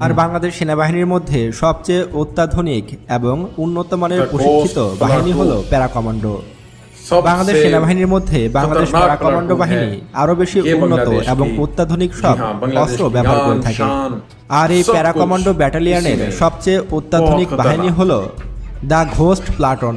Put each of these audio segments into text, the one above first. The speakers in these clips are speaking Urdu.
আর বাংলাদেশ সেনাবাহিনীর মধ্যে সবচেয়ে অত্যাধুনিক এবং উন্নত মানের প্রশিক্ষিত বাহিনী হল প্যারা কমান্ডো বাংলাদেশ সেনাবাহিনীর মধ্যে বাংলাদেশ প্যারা কমান্ডো বাহিনী আরও বেশি উন্নত এবং অত্যাধুনিক সব অস্ত্র ব্যবহার করে থাকে। আর এই প্যারা কমান্ডো ব্যাটালিয়নের সবচেয়ে অত্যাধুনিক বাহিনী হল the ghost platoon.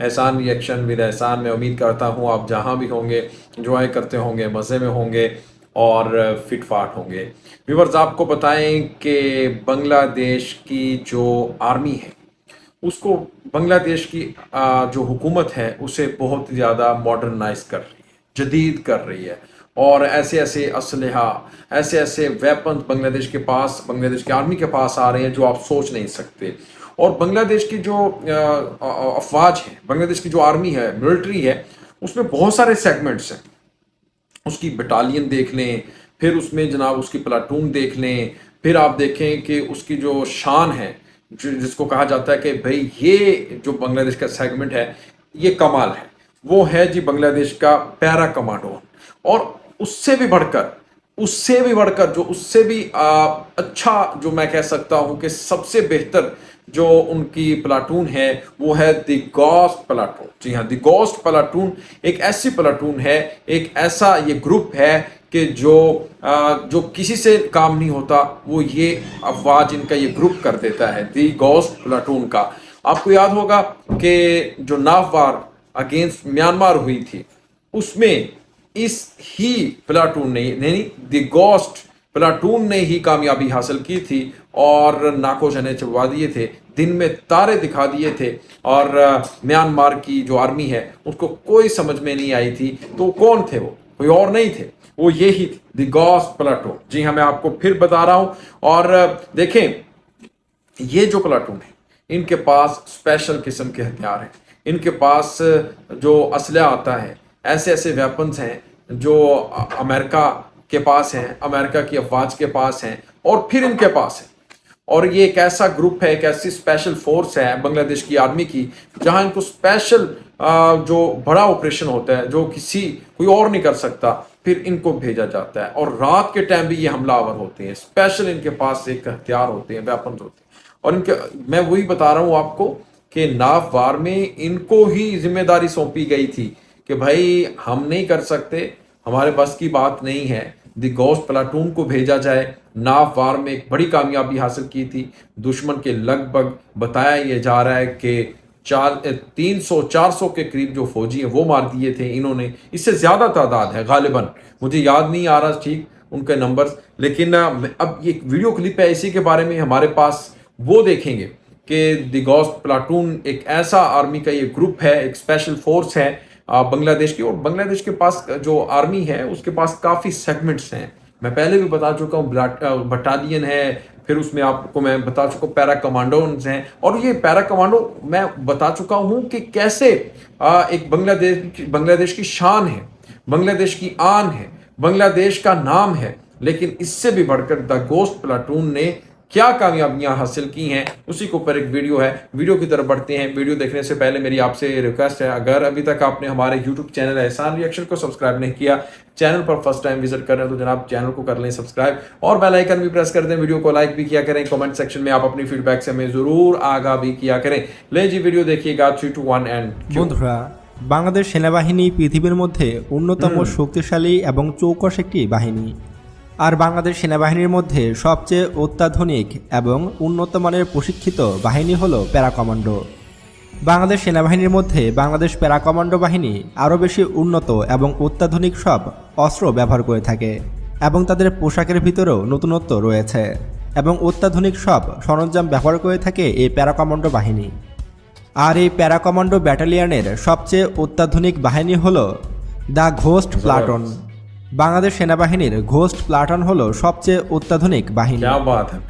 Ehsan reaction with احسان، میں امید کرتا ہوں آپ جہاں بھی ہوں گے انجوائے کرتے ہوں گے، مزے میں ہوں گے اور فٹ فاٹ ہوں گے۔ ویورز آپ کو بتائیں کہ بنگلہ دیش کی جو آرمی ہے، اس کو بنگلہ دیش کی جو حکومت ہے، اسے بہت زیادہ ماڈرنائز کر رہی ہے، جدید کر رہی ہے۔ اور ایسے ایسے اسلحہ، ایسے ایسے ویپنز بنگلہ دیش کے پاس، بنگلہ دیش کی آرمی کے پاس آ رہے ہیں جو آپ سوچ نہیں سکتے۔ اور بنگلہ دیش کی جو افواج ہے بنگلہ دیش کی جو آرمی ہے، ملٹری ہے، اس میں بہت سارے سیگمنٹس ہیں۔ اس کی بٹالین دیکھ لیں، پھر اس میں جناب اس کی پلاٹون دیکھ لیں، پھر آپ دیکھیں کہ اس کی جو شان ہے جس کو کہا جاتا ہے کہ بھئی یہ جو بنگلہ دیش کا سیگمنٹ ہے، یہ کمال ہے۔ وہ ہے جی بنگلہ دیش کا پیرا کمانڈو۔ اور اس سے بھی بڑھ کر اس سے بھی بڑھ کر جو اس سے بھی اچھا جو میں کہہ سکتا ہوں کہ سب سے بہتر جو ان کی پلاٹون ہے وہ ہے دی گوسٹ پلاٹون۔ جی ہاں دی گوسٹ پلاٹون ایک ایسی پلاٹون ہے، ایک ایسا یہ گروپ ہے کہ جو جو کسی سے کام نہیں ہوتا، وہ یہ افواج ان کا یہ گروپ کر دیتا ہے دی گوسٹ پلاٹون کا۔ آپ کو یاد ہوگا کہ جو ناف وار اگینسٹ میانمار ہوئی تھی، اس میں اس ہی پلاٹون نے یعنی دی گوسٹ پلاٹون نے ہی کامیابی حاصل کی تھی اور ناکو جنے چھپوا دیے تھے، دن میں تارے دکھا دیے تھے اور میانمار کی جو آرمی ہے اس کو کوئی سمجھ میں نہیں آئی تھی۔ تو کون تھے وہ؟ کوئی اور نہیں تھے۔ وہ یہی تھے، دی گوسٹ پلاٹون۔ جی ہاں میں آپ کو پھر بتا رہا ہوں۔ اور دیکھیں، یہ جو پلاٹون ہے، ان کے پاس اسپیشل قسم کے ہتھیار ہیں۔ ان کے پاس جو اسلحہ آتا ہے، ایسے ایسے ویپنز ہیں جو امریکہ کے پاس ہیں، امریکہ کی افواج کے پاس ہیں اور پھر ان کے پاس ہیں۔ اور یہ ایک ایسا گروپ ہے، ایک ایسی اسپیشل فورس ہے بنگلہ دیش کی آرمی کی، جہاں ان کو اسپیشل جو بڑا آپریشن ہوتا ہے، جو کسی، کوئی اور نہیں کر سکتا، پھر ان کو بھیجا جاتا ہے۔ اور رات کے ٹائم بھی یہ حملہ آور ہوتے ہیں۔ اسپیشل ان کے پاس ایک ہتھیار ہوتے ہیں ویپنز ہوتے ہیں۔ اور ان کے، میں وہی بتا رہا ہوں آپ کو کہ ناف وار میں ان کو ہی ذمہ داری سونپی گئی تھی۔ کہ بھائی ہم نہیں کر سکتے، ہمارے بس کی بات نہیں ہے۔ دی گوس پلاٹون کو بھیجا جائے۔ ناف وار میں ایک بڑی کامیابی حاصل کی تھی۔ دشمن کے لگ بھگ بتایا یہ جا رہا ہے کہ چار، تین سو، چار سو کے قریب جو فوجی ہیں وہ مار دیے تھے۔ انہوں نے، اس سے زیادہ تعداد ہے غالباً۔ مجھے یاد نہیں آ رہا ٹھیک ان کے نمبرز۔ لیکن اب یہ ویڈیو کلپ ہے اسی کے بارے میں ہمارے پاس وہ دیکھیں گے کہ دی گوس پلاٹون ایک ایسا آرمی کا یہ گروپ ہے، ایک اسپیشل فورس ہے۔ بنگلہ دیش کی۔ اور بنگلہ دیش کے پاس جو آرمی ہے، اس کے پاس کافی سیگمنٹس ہیں۔ میں پہلے بھی بتا چکا ہوں بٹالین ہے، پھر اس میں آپ کو میں بتا چکا ہوں پیرا کمانڈوز ہیں۔ اور یہ پیرا کمانڈو میں بتا چکا ہوں کہ کیسے ایک بنگلہ دیش بنگلہ دیش کی شان ہے، بنگلہ دیش کی آن ہے، بنگلہ دیش کا نام ہے۔ لیکن اس سے بھی بڑھ کر دا گوشت پلاٹون نے کیا کامیابیاں حاصل کی ہیں؟ اسی کو پر ایک ویڈیو ہے۔ ویڈیو کی طرف بڑھتے ہیں۔ ویڈیو دیکھنے سے پہلے میری آپ سے ریکویسٹ ہے اگر ابھی تک آپ نے ہمارے یوٹیوب چینل احسان ریاکشن کو سبسکرائب نہیں کیا چینل پر فرسٹ ٹائم وزٹ کر رہے ہیں تو جناب چینل کو کر لیں سبسکرائب اور بیل آئیکن بھی پریس کر دیں۔ ویڈیو کو لائک بھی کیا کریں۔ کومنٹ سیکشن میں آپ اپنی فیڈ بیک سے ہمیں ضرور آگاہ بھی کیا کریں۔ لے جی ویڈیو دیکھیے گا۔ Three two one and Bangladesh সেনাবাহিনী পৃথিবীর মধ্যে অন্যতম শক্তিশালী এবং চৌকস একটি বাহিনী। আর বাংলাদেশ সেনাবাহিনীর মধ্যে সবচেয়ে অত্যাধুনিক এবং উন্নত মানের প্রশিক্ষিত বাহিনী হলো প্যারা কমান্ডো বাংলাদেশ সেনাবাহিনীর মধ্যে বাংলাদেশ প্যারা কমান্ডো বাহিনী আরও বেশি উন্নত এবং অত্যাধুনিক সব অস্ত্র ব্যবহার করে থাকে এবং তাদের পোশাকের ভিতরেও নতুনত্ব রয়েছে এবং অত্যাধুনিক সব সরঞ্জাম ব্যবহার করে থাকে এই প্যারা কমান্ডো বাহিনী। আর এই প্যারা কমান্ডো ব্যাটালিয়নের সবচেয়ে অত্যাধুনিক বাহিনী হল দ্য ঘোস্ট প্লাটন। বাংলাদেশ সেনাবাহিনীর ঘোস্ট প্লাটন হল সবচেয়ে অত্যাধুনিক বাহিনী।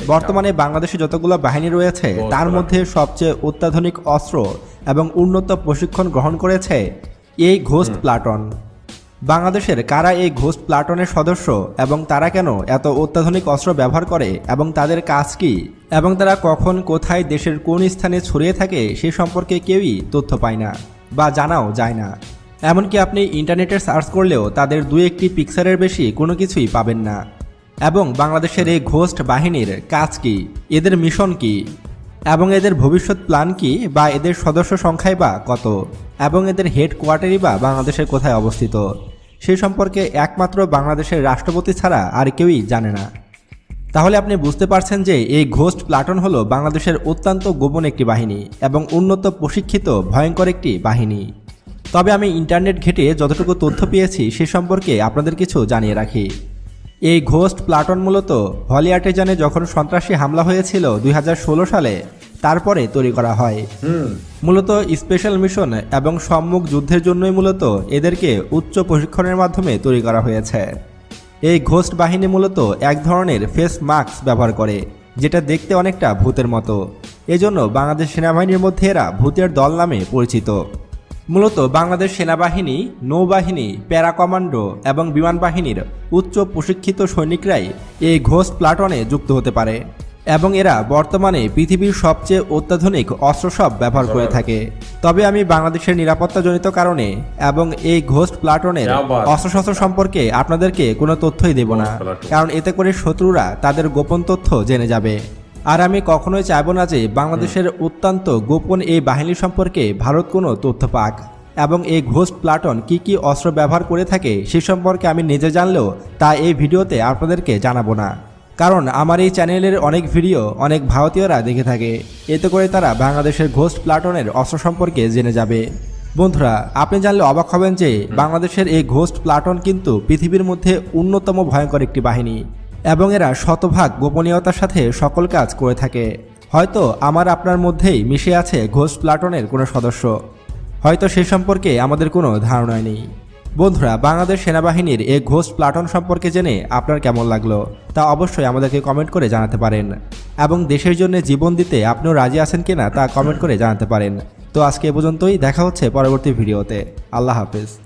বর্তমানে বাংলাদেশে যতগুলো বাহিনী রয়েছে তার মধ্যে সবচেয়ে অত্যাধুনিক অস্ত্র এবং উন্নত প্রশিক্ষণ গ্রহণ করেছে এই ঘোস্ট প্লাটন। বাংলাদেশের কারা এই ঘোস্ট প্লাটনের সদস্য এবং তারা কেন এত অত্যাধুনিক অস্ত্র ব্যবহার করে এবং তাদের কাজ কি? এবং তারা কখন কোথায় দেশের কোন স্থানে ছড়িয়ে থাকে সে সম্পর্কে কেউই তথ্য পায় না বা জানাও যায় না। এমনকি আপনি ইন্টারনেটে সার্চ করলেও তাদের দুই একটি পিকচারের বেশি কোনো কিছুই পাবেন না। এবং বাংলাদেশের এই ঘোস্ট বাহিনীর কাজ কি? এদের মিশন কি? এবং এদের ভবিষ্যৎ প্ল্যান কি? বা এদের সদস্য সংখ্যাই বা কত? এবং এদের হেড কোয়ার্টারই বা বাংলাদেশের কোথায় অবস্থিত? সে সম্পর্কে একমাত্র বাংলাদেশের রাষ্ট্রপতি ছাড়া আর কেউই জানে না। তাহলে আপনি বুঝতে পারছেন যে এই ঘোস্ট প্লাটন হলো বাংলাদেশের অত্যন্ত গোপন একটি বাহিনী এবং উন্নত প্রশিক্ষিত ভয়ঙ্কর একটি বাহিনী। তবে আমি ইন্টারনেট ঘেটে যতটুকু তথ্য পেয়েছি সে সম্পর্কে আপনাদের কিছু জানিয়ে রাখি। এই ঘোস্ট প্লাটন মূলত হলিয়ার্টেজানে যখন সন্ত্রাসী হামলা হয়েছিল দুই হাজার ষোলো সালে তারপরে তৈরি করা হয়। মূলত স্পেশাল মিশন এবং সম্মুখ যুদ্ধের জন্যই মূলত এদেরকে উচ্চ প্রশিক্ষণের মাধ্যমে তৈরি করা হয়েছে। এই ঘোস্ট বাহিনী মূলত এক ধরনের ফেস মাস্ক ব্যবহার করে যেটা দেখতে অনেকটা ভূতের মতো। এজন্য বাংলাদেশ সেনাবাহিনীর মধ্যে এরা ভূতের দল নামে পরিচিত। মূলত বাংলাদেশ সেনাবাহিনী নৌবাহিনী প্যারা কমান্ডো এবং বিমান বাহিনীর উচ্চ প্রশিক্ষিত সৈনিকরাই এই ঘোষ প্লাটনে যুক্ত হতে পারে এবং এরা বর্তমানে পৃথিবীর সবচেয়ে অত্যাধুনিক অস্ত্র সব ব্যবহার করে থাকে। তবে আমি বাংলাদেশের নিরাপত্তাজনিত কারণে এবং এই ঘোস্ট প্লাটনের অস্ত্রশস্ত্র সম্পর্কে আপনাদেরকে কোনো তথ্যই দেব না। কারণ এতে করে শত্রুরা তাদের গোপন তথ্য জেনে যাবে। আর আমি কখনোই চাইব না যে বাংলাদেশের অত্যন্ত গোপন এই বাহিনী সম্পর্কে ভারত কোনো তথ্য পাক। এবং এই ঘোস্ট প্লাটন কি কি অস্ত্র ব্যবহার করে থাকে সে সম্পর্কে আমি নিজে জানলেও তা এই ভিডিওতে আপনাদেরকে জানাব না। কারণ আমার এই চ্যানেলের অনেক ভিডিও অনেক ভারতীয়রা দেখে থাকে। এতে করে তারা বাংলাদেশের ঘোস্ট প্লাটনের অস্ত্র সম্পর্কে জেনে যাবে। বন্ধুরা আপনি জানলে অবাক হবেন যে বাংলাদেশের এই ঘোস্ট প্লাটন কিন্তু পৃথিবীর মধ্যে অন্যতম ভয়ঙ্কর একটি বাহিনী। এবং এরা শতভাগ গোপনীয়তার সাথে সকল কাজ করে থাকে। হয়তো আমার আপনার মধ্যেই মিশে আছে ঘোষ প্লাটনের কোনো সদস্য। হয়তো সে সম্পর্কে আমাদের কোনো ধারণা নেই। বন্ধুরা, বাংলাদেশ সেনাবাহিনীর এই ঘোষ প্লাটন সম্পর্কে জেনে আপনার কেমন লাগল তা অবশ্যই আমাদেরকে কমেন্ট করে জানাতে পারেন। এবং দেশের জন্য জীবন দিতে আপনিও রাজি আছেন কিনা তা কমেন্ট করে জানাতে পারেন। তো আজকে এ পর্যন্তই, দেখা হচ্ছে পরবর্তী ভিডিওতে। আল্লাহ হাফেজ।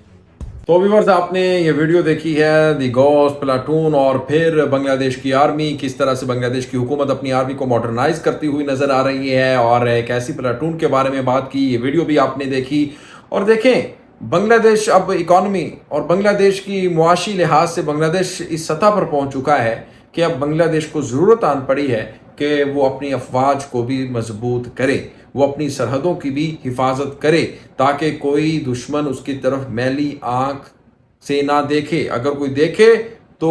تو ویورز آپ نے یہ ویڈیو دیکھی ہے دی گوس پلاٹون اور پھر بنگلہ دیش کی آرمی کس طرح سے بنگلہ دیش کی حکومت اپنی آرمی کو ماڈرنائز کرتی ہوئی نظر آ رہی ہے اور ایک ایسی پلاٹون کے بارے میں بات کی یہ ویڈیو بھی آپ نے دیکھی اور دیکھیں بنگلہ دیش اب اکانومی اور بنگلہ دیش کی معاشی لحاظ سے بنگلہ دیش اس سطح پر پہنچ چکا ہے کہ اب بنگلہ دیش کو ضرورت آن پڑی ہے کہ وہ اپنی افواج کو بھی مضبوط کرے، وہ اپنی سرحدوں کی بھی حفاظت کرے تاکہ کوئی دشمن اس کی طرف میلی آنکھ سے نہ دیکھے۔ اگر کوئی دیکھے تو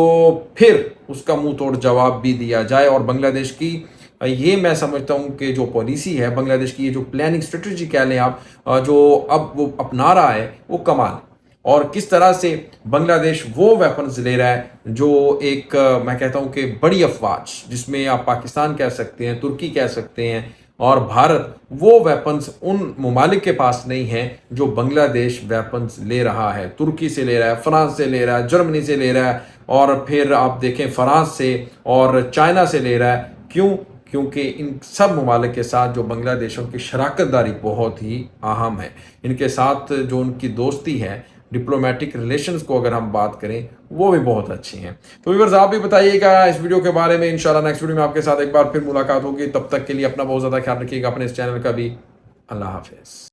پھر اس کا منہ توڑ جواب بھی دیا جائے۔ اور بنگلہ دیش کی، یہ میں سمجھتا ہوں کہ جو پالیسی ہے، بنگلہ دیش کی یہ جو پلاننگ اسٹریٹجی کہہ لیں آپ، جو اب وہ اپنا رہا ہے، وہ کمال اور کس طرح سے بنگلہ دیش وہ ویپنز لے رہا ہے جو ایک میں کہتا ہوں کہ بڑی افواج، جس میں آپ پاکستان کہہ سکتے ہیں، ترکی کہہ سکتے ہیں اور بھارت، وہ ویپنز ان ممالک کے پاس نہیں ہیں جو بنگلہ دیش ویپنز لے رہا ہے۔ ترکی سے لے رہا ہے، فرانس سے لے رہا ہے، جرمنی سے لے رہا ہے اور پھر آپ دیکھیں فرانس سے اور چائنا سے لے رہا ہے۔ کیوں؟ کیونکہ ان سب ممالک کے ساتھ جو بنگلہ دیشوں کی شراکت داری بہت ہی اہم ہے۔ ان کے ساتھ جو ان کی دوستی ہے ڈپلومیٹک ریلیشنز کو اگر ہم بات کریں، وہ بھی بہت اچھی ہیں۔ تو ویورز آپ بھی بتائیے گا اس ویڈیو کے بارے میں۔ انشاءاللہ نیکسٹ ویڈیو میں آپ کے ساتھ ایک بار پھر ملاقات ہوگی۔ تب تک کے لیے اپنا بہت زیادہ خیال رکھیے گا اپنے اس چینل کا بھی۔ اللہ حافظ۔